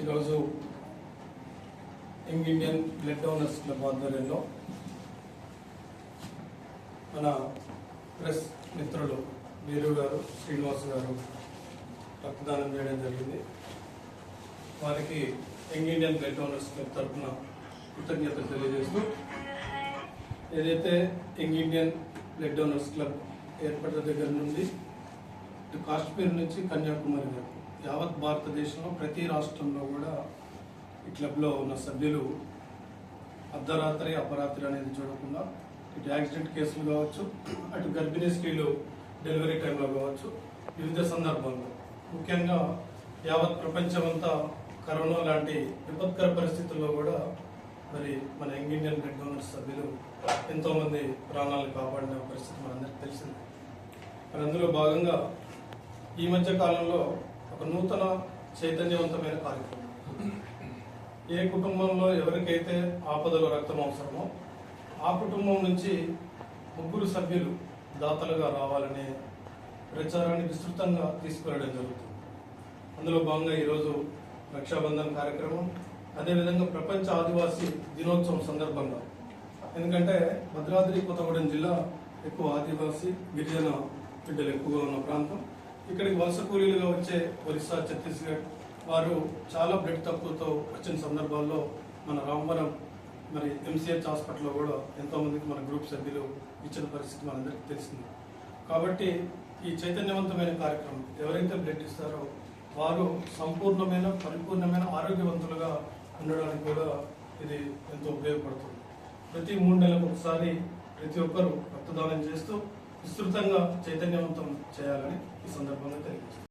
ఈరోజు young Indian blood donors club ఆధ్వర్యంలో మన ప్రెస్ మిత్రులు వీరు గారు శ్రీనివాస్ గారు రక్తదానం చేయడం జరిగింది. వారికి young Indian blood donors club తరఫున కృతజ్ఞతలు తెలియజేస్తూ ఏదైతే young Indian blood donors club ఏర్పడిన దగ్గర నుండి కాశ్మీర్ నుంచి కన్యాకుమారి వరకు యావత్ భారతదేశంలో ప్రతి రాష్ట్రంలో కూడా ఈ క్లబ్లో ఉన్న సభ్యులు అర్ధరాత్రి అపరాత్రి అనేది చూడకుండా ఇటు యాక్సిడెంట్ కేసులు కావచ్చు అటు గర్భిణీ స్త్రీలు డెలివరీ టైంలో కావచ్చు వివిధ సందర్భాల్లో. ముఖ్యంగా యావత్ ప్రపంచమంతా కరోనా లాంటి విపత్కర పరిస్థితుల్లో కూడా మరి మన యంగ్ ఇండియన్ బ్లడ్ డోనర్స్ సభ్యులు ఎంతోమంది ప్రాణాలను ప్రాణాలు కాపాడిన పరిస్థితి మనందరికీ తెలిసింది. మరి అందులో భాగంగా ఈ మధ్య కాలంలో ఒక నూతన చైతన్యవంతమైన కార్యక్రమం. ఏ కుటుంబంలో ఎవరికైతే ఆపదలో రక్తం అవసరమో ఆ కుటుంబం నుంచి ముగ్గురు సభ్యులు దాతలుగా రావాలనే ప్రచారాన్ని విస్తృతంగా తీసుకువెళ్ళడం జరుగుతుంది. అందులో భాగంగా ఈరోజు రక్షాబంధన్ కార్యక్రమం అదేవిధంగా ప్రపంచ ఆదివాసీ దినోత్సవం సందర్భంగా. ఎందుకంటే భద్రాద్రి కొత్తగూడెం జిల్లా ఎక్కువ ఆదివాసీ గిరిజన బిడ్డలు ఎక్కువగా ఉన్న ప్రాంతం. ఇక్కడికి వలస కూలీలుగా వచ్చే ఒరిస్సా ఛత్తీస్గఢ్ వారు చాలా బ్లడ్ తక్కువతో వచ్చిన సందర్భాల్లో మన రామవరం మరి ఎంసీహెచ్ హాస్పిటల్లో కూడా ఎంతోమందికి మన గ్రూప్ సభ్యులు ఇచ్చిన పరిస్థితి మనందరికీ తెలిసింది. కాబట్టి ఈ చైతన్యవంతమైన కార్యక్రమం ఎవరైతే బ్లడ్ ఇస్తారో వారు సంపూర్ణమైన పరిపూర్ణమైన ఆరోగ్యవంతులుగా ఉండడానికి కూడా ఇది ఎంతో ఉపయోగపడుతుంది. ప్రతి మూడు నెలలకు ఒకసారి ప్రతి ఒక్కరూ రక్తదానం చేస్తూ విస్తృతంగా చైతన్యవంతం చేయాలని ఈ సందర్భంగా తెలియజేస్తాను